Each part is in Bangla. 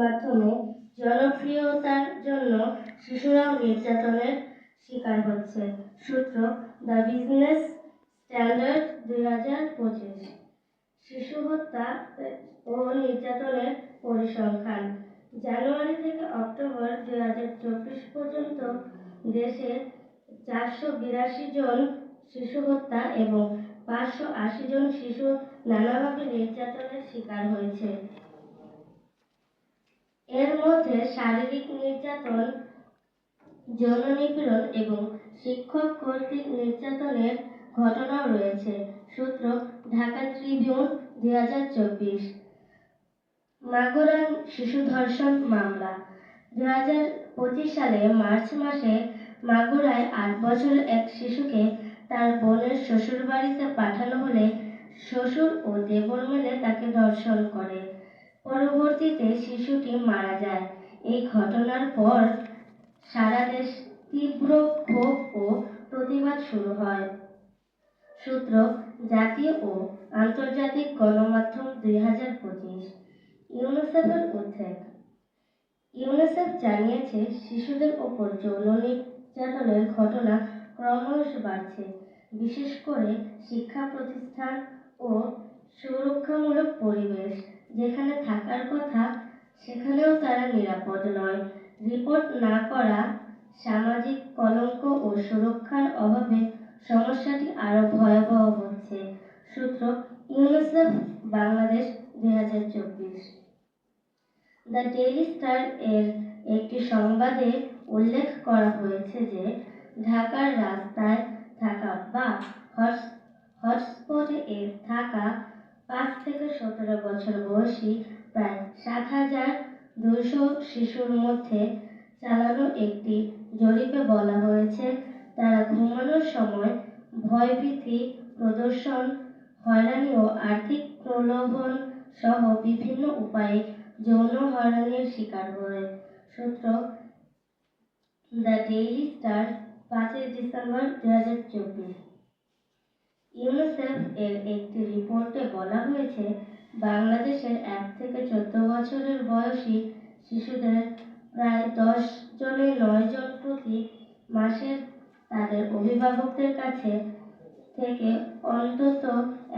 মাধ্যমে জনপ্রিয়তার জন্য শিশুরাও নির্যাতনের শিকার হচ্ছে। সূত্র দ্য বিজনেস স্ট্যান্ডার্ড দুই হাজার পঁচিশ। শিশু হত্যা ও নির্যাতনের পরিসংখ্যান। জানুয়ারি থেকে অক্টোবর দুই হাজার চব্বিশ পর্যন্ত দেশে চারশো বিরাশি জন শিশু হত্যা এবং পাঁচশো আশি জন শিশু নানাভাবে নির্যাতনের শিকার হয়েছে। এর মধ্যে শারীরিক নির্যাতন, যৌন নিপীড়ন এবং শিক্ষক কর্তৃক নির্যাতনের ঘটনাও রয়েছে। সূত্র, ঢাকা ট্রিবিউন, দুই হাজার চব্বিশ। মাগুরান শিশু ধর্ষণ মামলা। দুই হাজার পঁচিশ সালে মার্চ মাসে মাগুরায় আট বছরের এক শিশুকে তার বোনের শ্বশুরবাড়িতে পাঠানো হলে শ্বশুর ও দেবর মিলে তাকে ধর্ষণ করে। পরবর্তীতে শিশুটি মারা যায়। এই ঘটনার পর সারা দেশ তীব্র ক্ষোভ ও প্রতিবাদ শুরু হয়। সূত্র, জাতীয় ও আন্তর্জাতিক গণমাধ্যম দুই হাজার পঁচিশ, ইউনিসেফের উদ্বেগ। ইউনিসেফ জানিয়েছে, শিশুদের ওপর যৌন নির্যাতনের ঘটনা ক্রমশ বাড়ছে। বিশেষ করে শিক্ষা প্রতিষ্ঠান ও সুরক্ষামূলক পরিবেশ। যেখানে থাকার কথা, সেখানেও তারা নিরাপদ নয়। রিপোর্ট না করা সামাজিক কলঙ্ক ও সুরক্ষার অভাবে সমস্যাটি আরও ভয়াবহ হচ্ছে, সূত্র ইউনিসেফ বাংলাদেশ দুই হাজার চব্বিশ। দ্য ডেইলি স্টার এর একটি সংবাদে উল্লেখ করা হয়েছে যে, ঢাকার রাস্তায় থাকা বা হটস- হটস্পটে থাকা পাঁচ থেকে সতেরো বছর বয়সী প্রায় সাত হাজার দুশো শিশুর মধ্যে চালানো একটি জরিপে বলা হয়েছে, তারা ঘুমানোর সময় ভয়ভীতি, প্রদর্শন, হয়রানি ও আর্থিক প্রলোভন সহ বিভিন্ন উপায়ে যৌন হয়রানির শিকার হয়। সূত্র দ্য ডেইলি স্টার পাঁচই ডিসেম্বর দু হাজার চব্বিশ। ইউনিসেফ এর একটি রিপোর্টে বলা হয়েছে, বাংলাদেশের এক থেকে চোদ্দ বছরের বয়সী শিশুদের প্রায় দশ জনের নয় জন প্রতি মাসে তাদের অভিভাবকদের কাছে থেকে অন্তত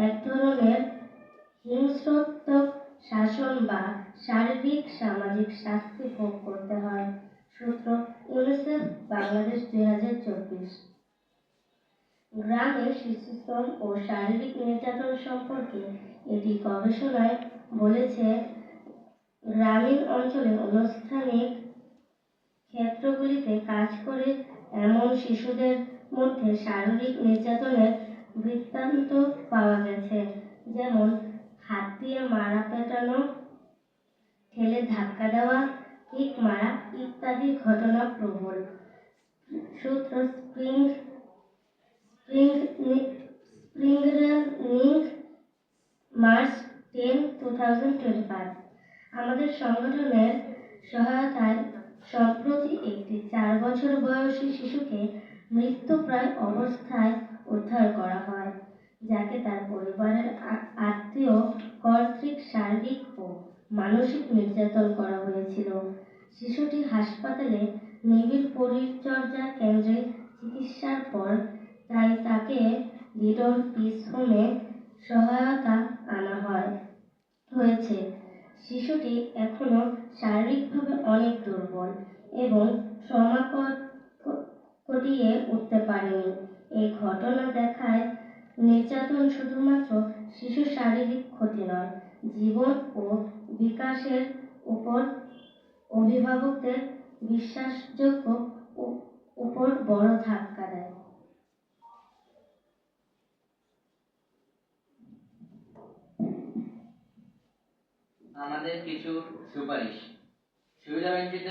এক ধরনের হিংস্রত্বক শাসন বা শারীরিক সামাজিক শাস্তি ভোগ করতে হয়। সূত্র ইউনিসেফ, বাংলাদেশ দুই হাজার চব্বিশ। গ্রামে শিশুশ্রম ও শারীরিক নির্যাতন সম্পর্কে এটি গবেষণায় বলেছে, গ্রামীণ অঞ্চলে আনুষ্ঠানিক ক্ষেত্রগুলিতে কাজ করে এমন শিশুদের মধ্যে শারীরিক নির্যাতনের বৃত্তান্ত পাওয়া গেছে, যেমন হাত দিয়ে মারা পেটানো, ঠেলে ধাক্কা দেওয়া, কিক মারা ইত্যাদি ঘটনা প্রবল। সূত্র spring spring spring March ten, two thousand twenty five আমাদের সংগঠনের সহায়তায় সম্প্রতি একটি চার বছর বয়সী শিশুকে মৃত্যুপ্রায় অবস্থায় উদ্ধার করা হয়, যাকে তার পরিবারের আত্মীয়, কর্তৃক শারীরিক ও মানসিক নির্যাতন করা হয়েছিল। শিশুটি হাসপাতালে নিবিড় পরিচর্যা কেন্দ্রে চিকিৎসার পর লিডল পিস সহায়তা আনা হয়। হয়েছে। শিশুটি এখনও শারীরিকভাবে অনেক দুর্বল এবং ট্রমা কটিয়ে উঠতে পারেনি। এই ঘটনা দেখায় নির্যাতন শুধুমাত্র শিশুর শারীরিক ক্ষতি নয়, জীবন ও বিকাশের উপর অভিভাবকদের বিশ্বাসযোগ্য উপর বড় ধাক্কা দেয়। আমাদের কিছু সুপারিশ। সুবিধাবঞ্চিত